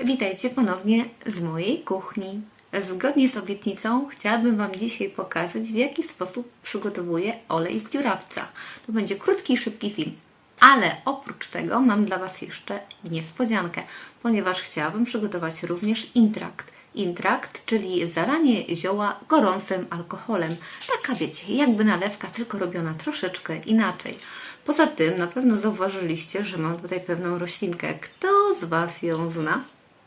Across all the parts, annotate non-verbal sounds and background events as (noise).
Witajcie ponownie z mojej kuchni. Zgodnie z obietnicą chciałabym Wam dzisiaj pokazać, w jaki sposób przygotowuję olej z dziurawca. To będzie krótki szybki film. Ale oprócz tego mam dla Was jeszcze niespodziankę, ponieważ chciałabym przygotować również intrakt. Intrakt, czyli zalanie zioła gorącym alkoholem. Taka wiecie, jakby nalewka, tylko robiona troszeczkę inaczej. Poza tym na pewno zauważyliście, że mam tutaj pewną roślinkę. Kto z Was ją zna?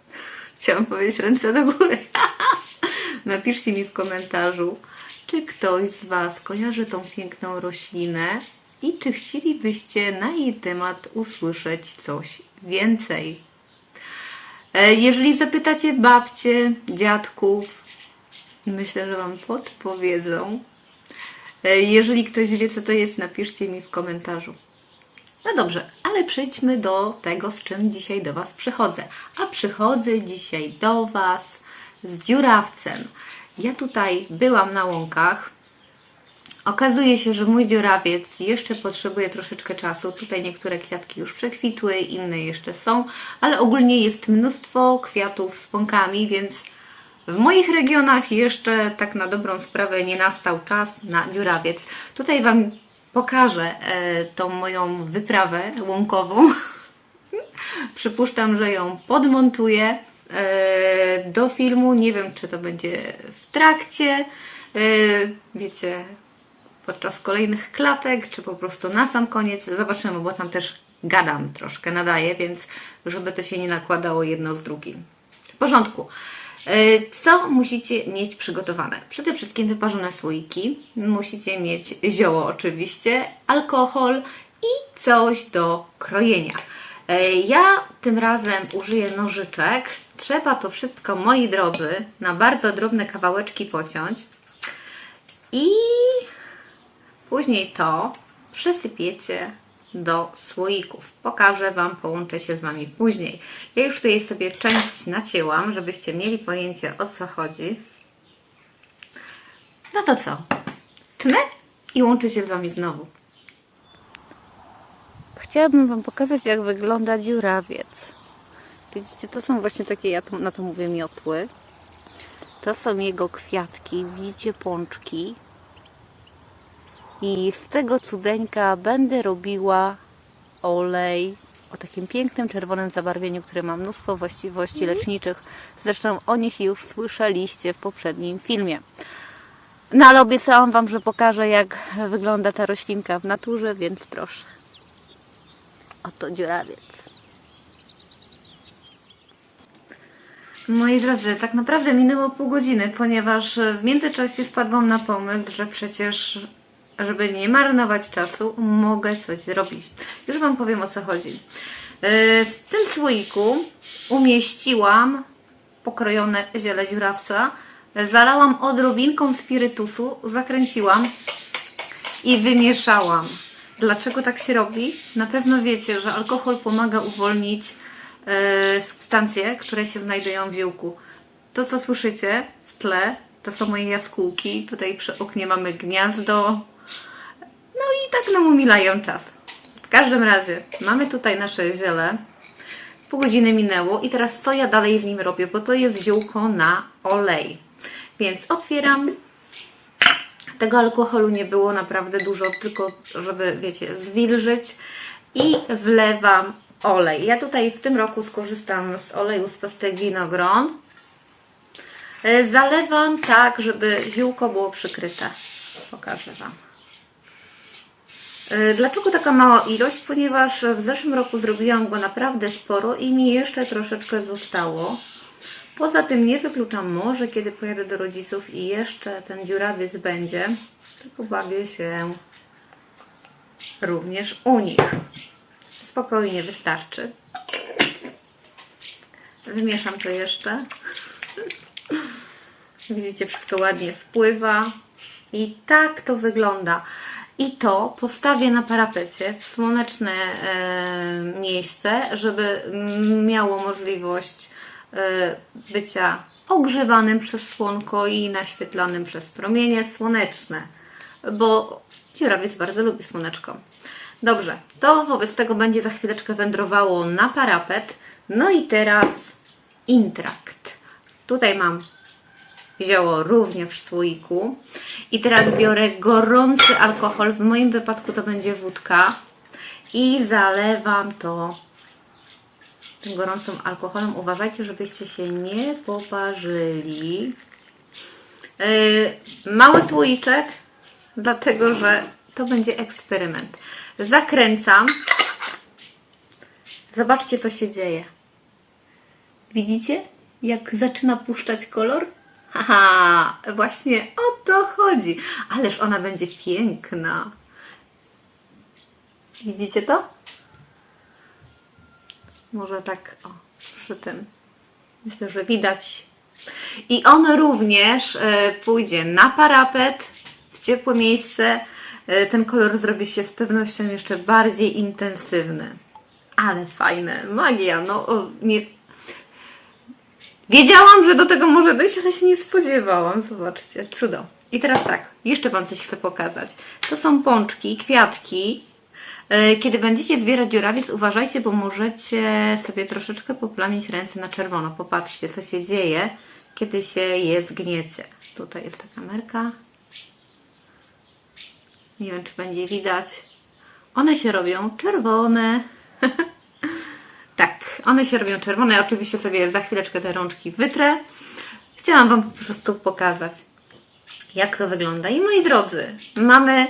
(laughs) Chciałam powiedzieć ręce do góry. (laughs) Napiszcie mi w komentarzu, czy ktoś z Was kojarzy tą piękną roślinę i czy chcielibyście na jej temat usłyszeć coś więcej. E, Jeżeli zapytacie babcie, dziadków, myślę, że Wam podpowiedzą. E, Jeżeli ktoś wie, co to jest, napiszcie mi w komentarzu. No dobrze, ale przejdźmy do tego, z czym dzisiaj do Was przychodzę. A przychodzę dzisiaj do Was z dziurawcem. Ja tutaj byłam na łąkach. Okazuje się, że mój dziurawiec jeszcze potrzebuje troszeczkę czasu. Tutaj niektóre kwiatki już przekwitły, inne jeszcze są, ale ogólnie jest mnóstwo kwiatów z pąkami, więc w moich regionach jeszcze tak na dobrą sprawę nie nastał czas na dziurawiec. Tutaj Wam pokażę e, tą moją wyprawę łąkową. (laughs) Przypuszczam, że ją podmontuję e, do filmu. Nie wiem, czy to będzie w trakcie, e, wiecie, podczas kolejnych klatek, czy po prostu na sam koniec. Zobaczymy, bo tam też gadam troszkę, nadaję, więc żeby to się nie nakładało jedno z drugim. W porządku. E, Co musicie mieć przygotowane? Przede wszystkim wyparzone słoiki, musicie mieć zioło oczywiście, alkohol i coś do krojenia. E, Ja tym razem użyję nożyczek. Trzeba to wszystko, moi drodzy, na bardzo drobne kawałeczki pociąć. I później to przesypiecie do słoików. Pokażę Wam, połączę się z Wami później. Ja już tutaj sobie część nacięłam, żebyście mieli pojęcie o co chodzi. No to co? Tnę i łączę się z Wami znowu. Chciałabym Wam pokazać, jak wygląda dziurawiec. Widzicie, to są właśnie takie, ja to, na to mówię miotły. To są jego kwiatki, widzicie pączki. I z tego cudeńka będę robiła olej o takim pięknym czerwonym zabarwieniu, które ma mnóstwo właściwości leczniczych. Zresztą o nich już słyszeliście w poprzednim filmie. No ale obiecałam Wam, że pokażę jak wygląda ta roślinka w naturze, więc proszę. Oto dziurawiec. Moi drodzy, tak naprawdę minęło pół godziny, ponieważ w międzyczasie wpadłam na pomysł, że przecież, żeby nie marnować czasu, mogę coś zrobić. Już Wam powiem o co chodzi. Yy, W tym słoiku umieściłam pokrojone ziele dziurawca, zalałam odrobinką spirytusu, zakręciłam i wymieszałam. Dlaczego tak się robi? Na pewno wiecie, że alkohol pomaga uwolnić e, substancje, które się znajdują w ziółku. To, co słyszycie w tle, to są moje jaskółki. Tutaj przy oknie mamy gniazdo. I tak nam umilają czas. W każdym razie, mamy tutaj nasze ziele. Pół godziny minęło i teraz co ja dalej z nim robię? Bo to jest ziółko na olej. Więc otwieram, tego alkoholu nie było naprawdę dużo, tylko żeby, wiecie, zwilżyć i wlewam olej. Ja tutaj w tym roku skorzystam z oleju z pestek winogron. E, Zalewam tak, żeby ziółko było przykryte. Pokażę Wam. E, Dlaczego taka mała ilość? Ponieważ w zeszłym roku zrobiłam go naprawdę sporo i mi jeszcze troszeczkę zostało. Poza tym nie wykluczam może, kiedy pojadę do rodziców i jeszcze ten dziurawiec będzie, tylko bawię się również u nich. Spokojnie wystarczy. Wymieszam to jeszcze. Widzicie, wszystko ładnie spływa. I tak to wygląda. I to postawię na parapecie w słoneczne e, miejsce, żeby miało możliwość e, bycia ogrzewanym przez słonko i naświetlanym przez promienie słoneczne, bo dziurawiec bardzo lubi słoneczko. Dobrze, to wobec tego będzie za chwileczkę wędrowało na parapet. No i teraz intrakt. Tutaj mam zioło również w słoiku. I teraz biorę gorący alkohol, w moim wypadku to będzie wódka. I zalewam to tym gorącym alkoholem. Uważajcie, żebyście się nie poparzyli. Yy, mały słoiczek, dlatego że to będzie eksperyment. Zakręcam. Zobaczcie, co się dzieje. Widzicie, jak zaczyna puszczać kolor? Haha, właśnie o to chodzi. Ależ ona będzie piękna. Widzicie to? Może tak, o, przy tym. Myślę, że widać. I on również e, pójdzie na parapet, w ciepłe miejsce. E, ten kolor zrobi się z pewnością jeszcze bardziej intensywny. Ale fajne, magia, no nie... Wiedziałam, że do tego może dojść, ale się nie spodziewałam. Zobaczcie, cudo. I teraz tak, jeszcze Wam coś chcę pokazać. To są pączki, kwiatki. E, Kiedy będziecie zbierać dziurawiec, uważajcie, bo możecie sobie troszeczkę poplamić ręce na czerwono. Popatrzcie, co się dzieje, kiedy się je zgniecie. Tutaj jest ta kamerka. Nie wiem, czy będzie widać. One się robią czerwone. (laughs) tak, one się robią czerwone. Ja oczywiście sobie za chwileczkę te rączki wytrę. Chciałam Wam po prostu pokazać, jak to wygląda. I moi drodzy, mamy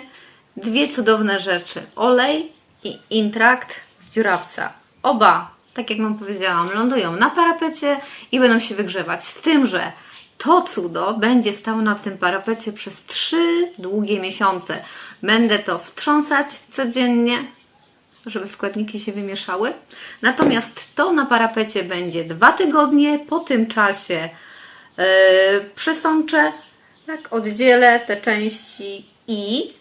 dwie cudowne rzeczy. Olej i intrakt z dziurawca. Oba, tak jak Wam powiedziałam, lądują na parapecie i będą się wygrzewać. Z tym, że to cudo będzie stało na tym parapecie przez trzy długie miesiące. Będę to wstrząsać codziennie, żeby składniki się wymieszały. Natomiast to na parapecie będzie dwa tygodnie. Po tym czasie yy, przesączę, jak oddzielę te części i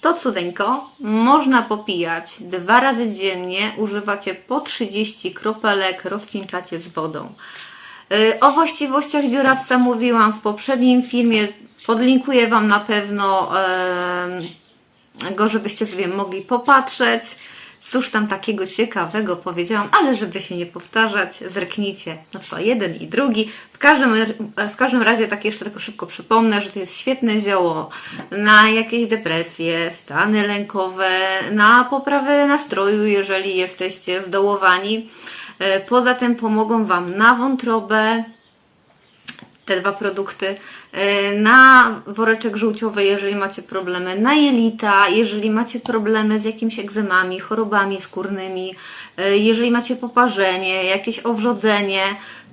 to cudeńko można popijać dwa razy dziennie. Używacie po 30 kropelek, rozcieńczacie z wodą. Yy, O właściwościach dziurawca mówiłam w poprzednim filmie. Podlinkuję Wam na pewno yy, go, żebyście sobie mogli popatrzeć. Cóż tam takiego ciekawego powiedziałam, ale żeby się nie powtarzać, zerknijcie. No co, jeden i drugi. W każdym, w każdym razie tak jeszcze tylko szybko przypomnę, że to jest świetne zioło na jakieś depresje, stany lękowe, na poprawę nastroju, jeżeli jesteście zdołowani. E, Poza tym pomogą Wam na wątrobę, te dwa produkty. E, Na woreczek żółciowy, jeżeli macie problemy, na jelita, jeżeli macie problemy z jakimiś egzemami, chorobami skórnymi, e, jeżeli macie poparzenie, jakieś owrzodzenie,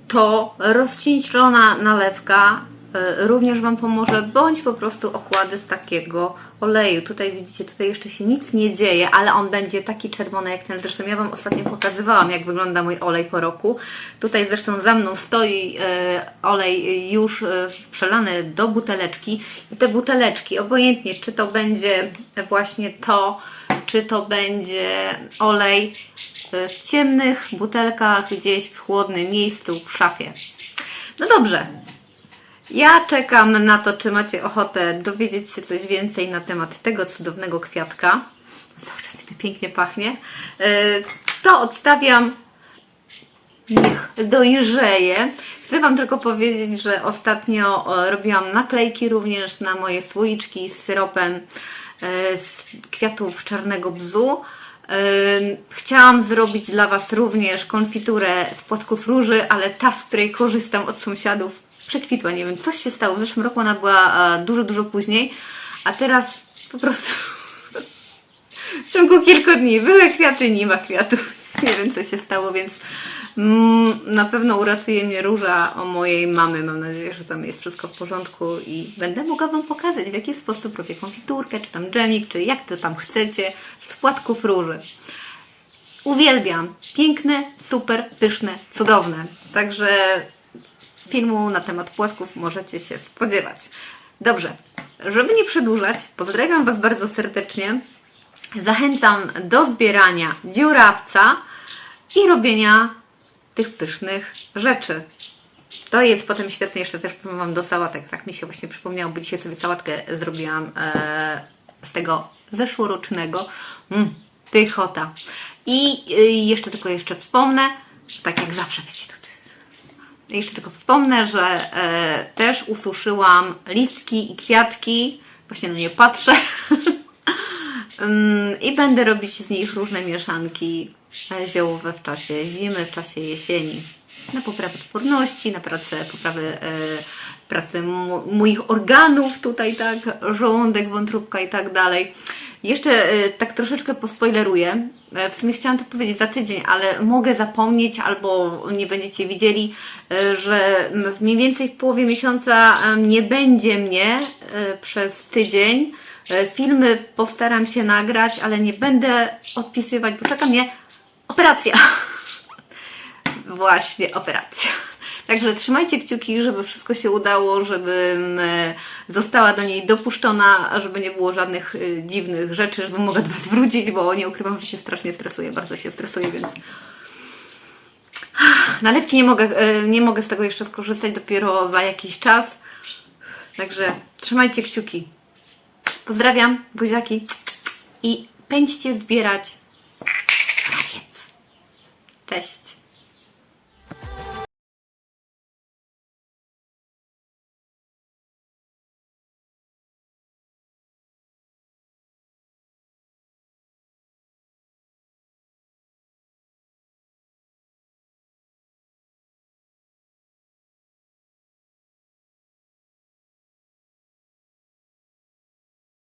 to rozcieńczona nalewka również Wam pomoże, bądź po prostu okłady z takiego oleju. Tutaj widzicie, tutaj jeszcze się nic nie dzieje, ale on będzie taki czerwony jak ten. Zresztą ja Wam ostatnio pokazywałam, jak wygląda mój olej po roku. Tutaj zresztą za mną stoi e, olej już e, przelany do buteleczki. I te buteleczki, obojętnie czy to będzie właśnie to, czy to będzie olej e, w ciemnych butelkach, gdzieś w chłodnym miejscu, w szafie. No dobrze, ja czekam na to, czy macie ochotę dowiedzieć się coś więcej na temat tego cudownego kwiatka. Cały czas mi to pięknie pachnie. Yy, To odstawiam. Niech dojrzeje. Chcę Wam tylko powiedzieć, że ostatnio e, robiłam naklejki również na moje słoiczki z syropem e, z kwiatów czarnego bzu. Chciałam zrobić dla Was również konfiturę z płatków róży, ale ta, z której korzystam od sąsiadów, przekwitła. Nie wiem, coś się stało. W zeszłym roku ona była e, dużo, dużo później, a teraz po prostu (laughs) w ciągu kilku dni były kwiaty, nie ma kwiatów. (laughs) Nie wiem, co się stało, więc mm, na pewno uratuje mnie róża o mojej mamy. Mam nadzieję, że tam jest wszystko w porządku i będę mogła Wam pokazać, w jaki sposób robię konfiturkę, czy tam dżemik, czy jak to tam chcecie, z płatków róży. Uwielbiam. Piękne, super, pyszne, cudowne. Także filmu na temat płatków możecie się spodziewać. Dobrze, żeby nie przedłużać, pozdrawiam Was bardzo serdecznie. Zachęcam do zbierania dziurawca i robienia tych pysznych rzeczy. To jest potem świetne, jeszcze też Wam do sałatek. Tak mi się właśnie przypomniało, bo dzisiaj sobie sałatkę zrobiłam e, z tego zeszłorocznego. Mm, pychota. I y, jeszcze tylko jeszcze wspomnę, tak jak zawsze wiecie, jeszcze tylko wspomnę, że e, też ususzyłam listki i kwiatki. Właśnie na nie patrzę. Ym, (laughs) I będę robić z nich różne mieszanki ziołowe w czasie zimy, w czasie jesieni. Na poprawę odporności, na pracę, poprawę e, pracy mo- moich organów tutaj, tak, żołądek, wątróbka i tak dalej. Jeszcze e, tak troszeczkę pospoileruję. E, W sumie chciałam to powiedzieć za tydzień, ale mogę zapomnieć albo nie będziecie widzieli, że mniej więcej w połowie miesiąca nie będzie mnie przez tydzień. Filmy postaram się nagrać, ale nie będę odpisywać, bo czeka mnie operacja. (laughs) Właśnie, operacja. (laughs) Także trzymajcie kciuki, żeby wszystko się udało, żebym e, została do niej dopuszczona, żeby nie było żadnych e, dziwnych rzeczy, żebym mogła do Was wrócić, bo nie ukrywam, że się strasznie stresuję, bardzo się stresuję, więc nalewki nie mogę, e, nie mogę z tego jeszcze skorzystać dopiero za jakiś czas. Także trzymajcie kciuki. Pozdrawiam, buziaki i pędźcie zbierać krawiec. Cześć.